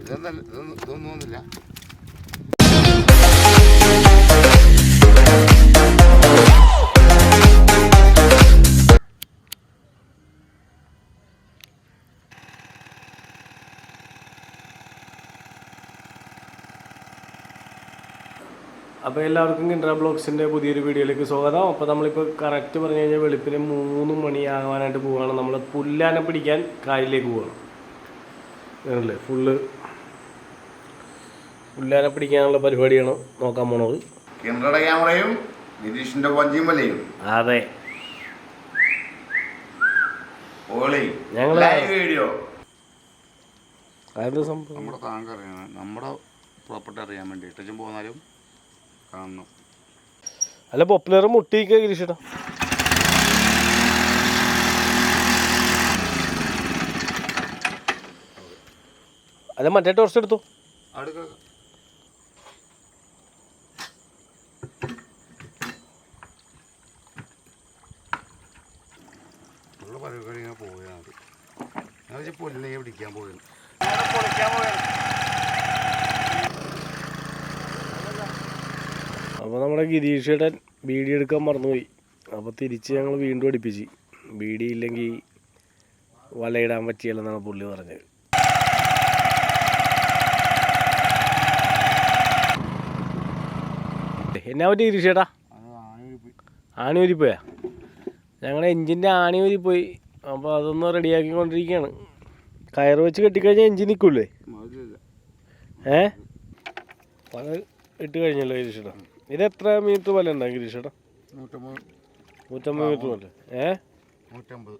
ഇതൊന്നും ഇതൊന്നും ഇതൊന്നും അപ്പോൾ എല്ലാവർക്കും കിൻഡ്ര ബ്ലോഗ്സിന്റെ പുതിയൊരു വീഡിയോയിലേക്ക് സ്വാഗതം. അപ്പോൾ നമ്മളിപ്പോൾ കറക്റ്റ് പറഞ്ഞു കഴിഞ്ഞാൽ വെളുപ്പിന് മൂന്ന് മണിയാകാനായിട്ട് പോവുകയാണ് നമ്മൾ പുല്ലാനെ പിടിക്കാൻ കായലിലേക്ക് പോവുകയാണ് അങ്ങനല്ലേ ഫുള്ള് പുല്ലാനെ പിടിക്കാനുള്ള പരിപാടിയാണ് നോക്കാൻ പോണത്. കിൻഡ്രയുടെ ക്യാമറയും നിതീഷിന്റെ വഞ്ചിമലയും അതെ. ഓളി ഞങ്ങൾ ലൈവ് വീഡിയോ അതെന്താ സംഭവം? നമ്മുടെ താങ്കറിയാണ് നമ്മുടെ പ്രോപ്പർട്ടി അറിയാൻ വേണ്ടി ഇട്ടും പോന്നാലും കാണണം അല്ല പോപ്പുലർ മുട്ടിക്ക ഗിരീഷേട്ടാ അല്ല മറ്റേ ടോർച്ച് എടുത്തു? പോവുകയാണ്. പിടിക്കാൻ പോവുകയാണ്. അപ്പോൾ നമ്മുടെ ഗിരീഷേട്ടൻ ബീഡി എടുക്കാൻ മറന്നുപോയി. അപ്പോൾ തിരിച്ച് ഞങ്ങൾ വീണ്ടും അടുപ്പിച്ച്. ബീഡി ഇല്ലെങ്കിൽ വലയിടാൻ പറ്റിയല്ലെന്നാണ് പുള്ളി പറഞ്ഞത്. എന്നാ പറ്റി ഗിരീഷേട്ടാ? ആണി പോയി ആണി ഊരിപ്പോയാ ഞങ്ങളുടെ എഞ്ചിന്റെ ആണി ഊരിപ്പോയി അപ്പോൾ അതൊന്ന് റെഡിയാക്കിക്കൊണ്ടിരിക്കുകയാണ് കയറ് വെച്ച് കെട്ടിക്കഴിഞ്ഞാൽ എഞ്ചിൻ നിൽക്കൂലേ ഏ? വല ഇട്ട് കഴിഞ്ഞല്ലോ ഗിരീഷേട്ടാ. ഇത് എത്ര മീറ്റർ വല ഉണ്ടാകും ഗിരീഷേട്ടാ നൂറ്റമ്പത്. നൂറ്റമ്പത് മീറ്റർ വല. ഏ? നൂറ്റമ്പത്.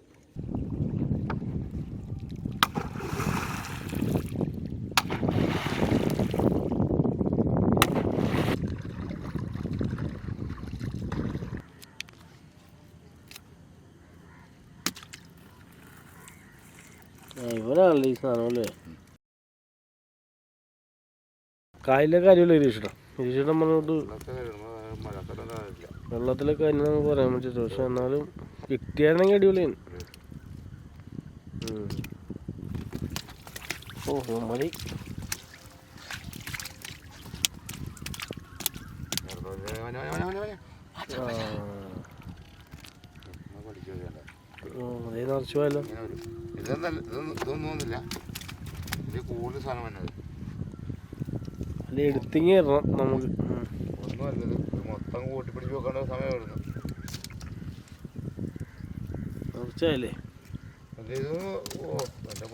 ഇവരാണല്ലേ ഈ സാധനം അല്ലേ? കായലിലെ കാര്യമല്ലേ ഗിരീഷേട്ടാ ഗിരീഷേട്ടൻ പറഞ്ഞോട്ട് വെള്ളത്തിലൊക്കെ അതിന് നമുക്ക് പറയാൻ പറ്റില്ല. പക്ഷെ എന്നാലും കിട്ടിയായിരുന്നെങ്കിൽ അടിപൊളിയാണ് ഇതൊന്നും ഇതൊന്നും തോന്നുന്നില്ല. ഇത് കൂടുതൽ സാധനം വന്നത്. എടുത്തിങ്ങി ഇടണം നമുക്ക്. മൊത്തം കൂട്ടിപ്പിടിച്ച് വെക്കേണ്ട സമയം വരുന്നു നിറച്ചായല്ലേ അത് ഇത് ഓ എന്റെ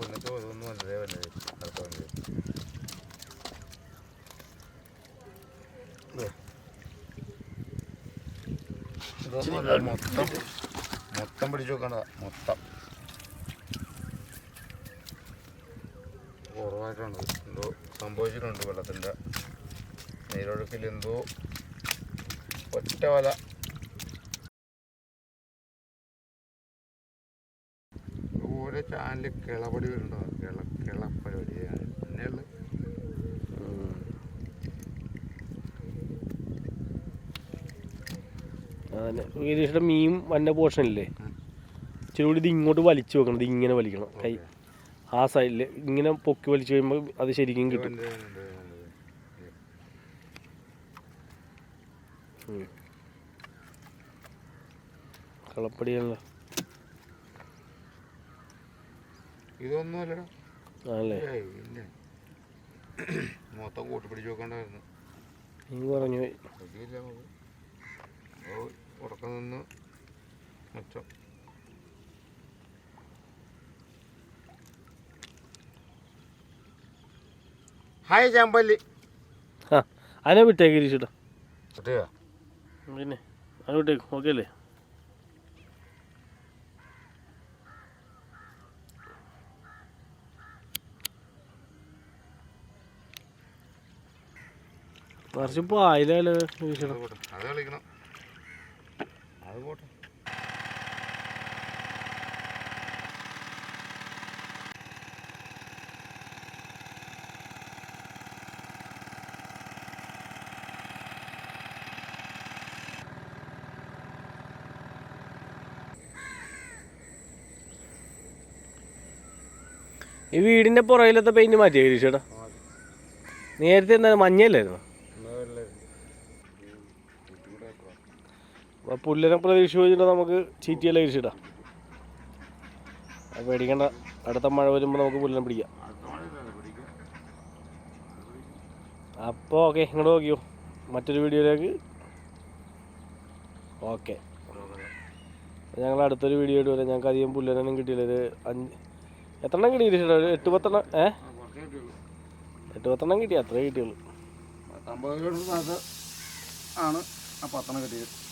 ഇതൊന്നും അടുത്ത മൊത്തം പിടിച്ചു വെക്കണ്ട മൊത്തം. കുറവായിട്ടാണ് എന്തോ സംഭവിച്ചിട്ടുണ്ട് വെള്ളത്തിന്റെ. നീരൊഴുക്കിൽ എന്തോ ഒറ്റ വല. ഓരോ ചാനലിൽ കിളപടി വരുന്നുണ്ടോ? കിള കിളപ്പടി തന്നെയുള്ളു ഗിരീഷിന്റെ മീൻ വന്ന പോർഷൻ അല്ലേ ഇച്ചിരി കൂടി ഇത് ഇങ്ങോട്ട് വലിച്ചു വെക്കണം. ഇത് ഇങ്ങനെ വലിക്കണം. കൈ ആ സൈഡിൽ ഇങ്ങനെ പൊക്കി വലിച്ചു കഴിയുമ്പോൾ അത് ശരിക്കും കിട്ടും. കളപ്പടിയാണല്ലോ ഇതൊന്നും അല്ലടാ. ആണല്ലേ? വെക്കണ്ടായിരുന്നു. നീ പറഞ്ഞു. പോയി ശരിയില്ല നമുക്ക്. ഓ ഉറക്കം നിന്ന് മെച്ചം. ഹായ് ചാമ്പല്ലി. ആ അതിനെ വിട്ടേ ഗിരീഷേട്ടാ? പിന്നെ അതിനെ വിട്ടേക്ക്? ഓക്കെ അല്ലേ കുറച്ച് പായിലല്ലേ ഗിരീഷേട്ടാ അത് കളിക്കണം. അത് പോട്ടെ. ഈ വീടിന്റെ പുറകിലത്തെ പെയിന്റ് മാറ്റിയ ഗിരീഷേട്ടാ നേരത്തെ എന്താ മഞ്ഞല്ലായിരുന്നു അപ്പൊ പുല്ലിനെ പ്രതീക്ഷ വെച്ചിട്ട് നമുക്ക് ചീറ്റിയല്ല അത് പേടിക്കണ്ട. അടുത്ത മഴ വരുമ്പോ നമുക്ക് പുല്ലിനെ പിടിക്കാം. അപ്പോൾ ഓക്കെ ഇങ്ങോട്ട് നോക്കിയോ. മറ്റൊരു വീഡിയോയിലേക്ക്. ഓക്കെ. ഞങ്ങൾ അടുത്തൊരു വീഡിയോ ഇട്ട് വരാം ഞങ്ങൾക്ക് അധികം പുല്ലിനൊന്നും കിട്ടിയില്ല. ഒരു അഞ്ച് എത്രണ്ണം കിട്ടി എട്ട് പത്തെണ്ണം? ഏ? എട്ട് പത്തെണ്ണം കിട്ടി. അത്രേ കിട്ടിയുള്ളൂ. ആണ്. ആ പത്തെണ്ണം കിട്ടിയത്.